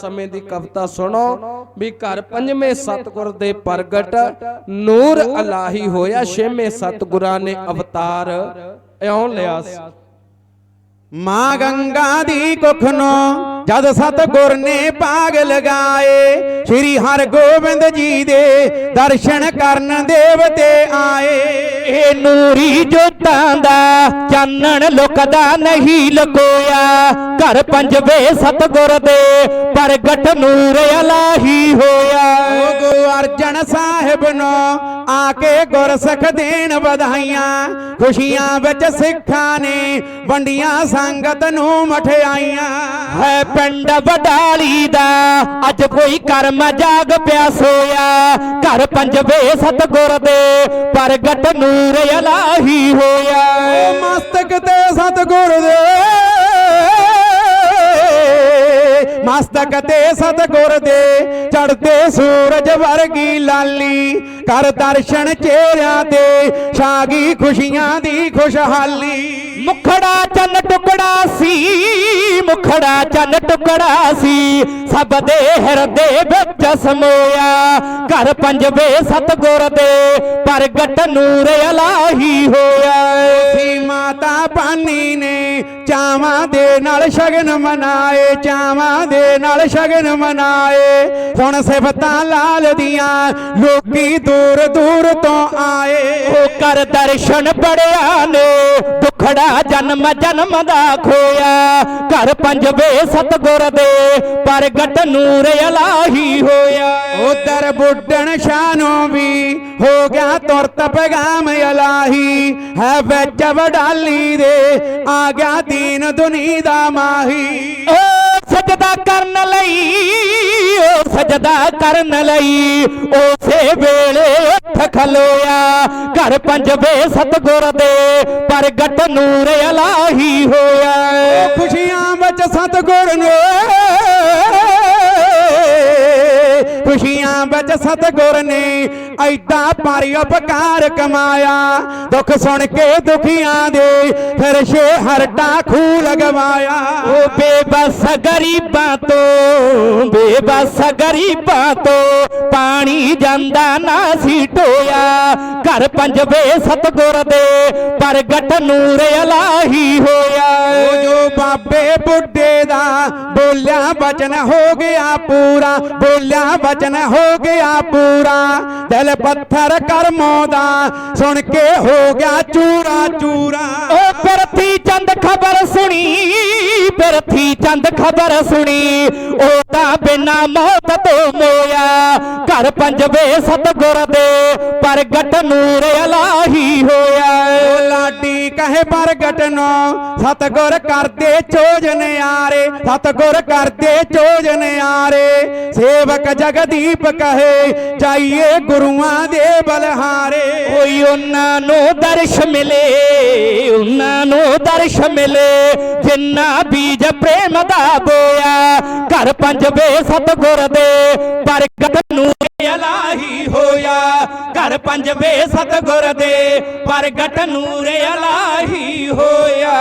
ਸਮੇਂ ਦੀ ਕਵਿਤਾ ਸੁਣੋ ਵੀ ਘਰ ਪੰਜਵੇਂ ਸਤਗੁਰ ਦੇ ਪ੍ਰਗਟ, ਨੂਰ ਅਲਾਹੀ ਹੋਇਆ ਛੇਵੇਂ ਸਤਗੁਰਾਂ ਨੇ ਅਵਤਾਰ। ਇਉਂ ਲਿਆ ਮਾਂ ਗੰਗਾ ਦੀ ਕੁੱਖ ਨੂੰ ਜਦ ਸਤਗੁਰ ਨੇ ਪਾਗ ਲਗਾਏ, ਸ੍ਰੀ ਹਰਗੋਬਿੰਦ ਜੀ ਦੇ ਦਰਸ਼ਨ ਕਰਨ ਦੇਵਤੇ ਆਏ। ਇਹ ਨੂਰੀ ਜੋਤਾਂ ਦਾ ਚਾਨਣ ਲੁਕਦਾ ਨਹੀਂ ਲਕੋਇਆ। ਘਰ ਪੰਜਵੇ ਸਤਗੁਰ ਦੇ ਪ੍ਰਗਟ ਨੂਰ ਅਲਾਹੀ ਹੋਇਆ। ਗੁਰੂ ਅਰਜਨ ਸਾਹਿਬ ਨੂੰ ਆ ਕੇ ਗੁਰਸਿੱਖ ਦੇਣ ਵਧਾਈਆਂ। ਖੁਸ਼ੀਆਂ ਵਿੱਚ ਸਿੱਖਾਂ ਨੇ ਵੰਡੀਆਂ ਸੰਗਤ ਨੂੰ ਮਠਿਆਈਆਂ। ਹੈ ਪਿੰਡ ਵਡਾਲੀ ਦਾ ਅੱਜ ਕੋਈ ਕਰਮ ਜਾਗ ਪਿਆ ਸੋਇਆ। ਘਰ ਪੰਜਵੇ ਸਤਗੁਰ ਦੇ ਪ੍ਰਗਟ ਨੂਰ ਅਲਾਹੀ ਹੋਇਆ। ਮਸਤਕ ਤੇ ਸਤਗੁਰ ਦੇ। ਮਸਤਕ ਤੇ ਸਤਗੁਰ ਦੇ ਚੜਦੇ ਸੂਰਜ ਵਰਗੀ ਲਾਲੀ। ਕਰ ਦਰਸ਼ਨ ਚਿਹਰਿਆਂ ਤੇ ਛਾਗੀ ਖੁਸ਼ੀਆਂ ਦੀ ਖੁਸ਼ਹਾਲੀ। ਮੁਖੜਾ ਚੰਨ ਟੁਕੜਾ ਸੀ ਮੁਖੜਾ ਚੰਨ ਟੁਕੜਾ ਸੀ। ਸਭ ਦੇ ਹਿਰਦੇ ਵਿੱਚ ਸਮੋਇਆ ਘਰ ਪੰਜਵੇ ਸਤਗੁਰ ਦੇ ਪ੍ਰਗਟ ਨੂਰ ਅਲਾਹੀ ਹੋਇਆ। ਸੀ ਮਾਤਾ ਪਾਨੀ ਨੇ ਚਾਵਾਂ ਦੇ ਨਾਲ ਸ਼ਗਨ ਮਨਾਏ ਚਾਵਾਂ ਦੇ ਨਾਲ ਸ਼ਗਨ ਮਨਾਏ। ਹੁਣ ਸਿਫਤਾਂ ਲਾਲ ਦੀਆਂ ਲੋਕੀ ਦੂਰ ਦੂਰ ਤੋਂ ਆਏ। ਉਹ ਕਰ ਦਰਸ਼ਨ ਬੜਿਆ ਨੇ ਦੁਖੜਾ ਜਨਮ ਜਨਮ ਦਾ ਖੋਇਆ। ਘਰ ਪੰਜਵੇ ਸਤਗੁਰ ਦੇ ਪ੍ਰਗਟ ਨੂਰ ਅਲਾਹੀ ਹੋਇਆ। ਉਧਰ ਬੁੱਢਣ ਸ਼ਾਨੋਂ ਵੀ ਹੋ ਗਿਆ ਤੁਰਤ ਪੈਗਾਮ ਇਲਾਹੀ ਹੈ ਵਿੱਚ ਵਡਾਲੀ ਦੇ ਆ ਗਿਆ ਦੀਨ ਦੁਨੀ ਦਾ ਮਾਹੀ। ਓ ਸਜਦਾ ਕਰਨ ਲਈ, ਉਸੇ ਵੇਲੇ ਉੱਠ ਖਲੋਇਆ। ਘਰ ਪੰਜਵੇ ਸਤਗੁਰ ਦੇ ਪ੍ਰਗਟ ਨੂਰ ਅਲਾਹੀ ਹੋਇਆ। ਖੁਸ਼ੀਆਂ ਵਿੱਚ ਸਤਗੁਰ ਨੇ ਵਿੱਚ ਸਤਗੁਰ ਨੇ ਐਡਾ ਭਾਰੀ ਉਪਕਾਰ ਕਮਾਇਆ। ਦੁੱਖ ਸੁਣ ਕੇ ਦੁਖੀਆਂ ਦੇ ਫਿਰ ਛੇ ਹਰਟਾ ਖੂ ਲਗਵਾਇਆ। ਓ ਬੇਬਸ ਗਰੀਬਾਂ ਤੋਂ, ਬੇਬਸ ਗਰੀਬਾਂ ਤੋਂ ਪਾਣੀ ਜਾਂਦਾ ਨਾ ਸੀ ਟੋਇਆ। ਘਰ ਪੰਜਵੇ ਸਤਗੁਰ ਦੇ ਪ੍ਰਗਟ ਨੂਰ ਅਲਾਹੀ ਬੋਲਿਆ ਬਚਨ ਹੋ ਗਿਆ ਪੂਰਾ, ਬੋਲਿਆ ਬਚਨ ਹੋ ਗਿਆ ਪੂਰਾ। ਦਿਲ ਪੱਥਰ ਕਰਮੋਂ ਦਾ ਸੁਣ ਕੇ ਹੋ ਗਿਆ ਚੂਰਾ ਚੂਰਾ। ਓ ਪਿਰਥੀ ਚੰਦ ਖਬਰ ਸੁਣੀ ਪਿਰਥੀ ਚੰਦ ਖਬਰ ਸੁਣੀ। ਉਹ ਤਾਂ ਬਿਨਾ ਮੌਤ ਤੋਂ ਮੋਇਆ, ਘਰ ਪੰਜਵੇ ਸਤਗੁਰ ਦੇ ਪ੍ਰਗਟ ਨੂਰ ਅਲਾਹੀ ਹੋਇਆ। ਕਹੇ ਪ੍ਰਗਟ ਨੂੰ। ਸਤਗੁਰ ਕਰਦੇ ਚੋਜ ਨਿਆਰੇ ਸਤਗੁਰ ਕਰਦੇ ਚੋਜ ਨਿਆਰੇ ਸੇਵਕ ਜਗਦੀਪ ਕਹੇ, ਜਾਈਏ ਗੁਰੂਆਂ ਦੇ ਬਲਹਾਰੇ। ਕੋਈ ਉਹਨਾਂ ਨੂੰ ਦਰਸ਼ ਮਿਲੇ, ਉਹਨਾਂ ਨੂੰ ਦਰਸ਼ ਮਿਲੇ। ਜਿੰਨਾ ਬੀਜ ਪ੍ਰੇਮ ਦਾ ਬੋਇਆ, ਘਰ ਪੰਜਵੇ ਸਤਗੁਰ ਦੇ। ਪ੍ਰਗਟ ਨੂੰ ਅਲਾਹੀ ਹੋਇਆ। ਘਰ ਪੰਜਵੇ ਸਤਗੁਰ ਦੇ ਪ੍ਰਗਟ ਨੂਰ ਅਲਾਹੀ ਹੋਇਆ।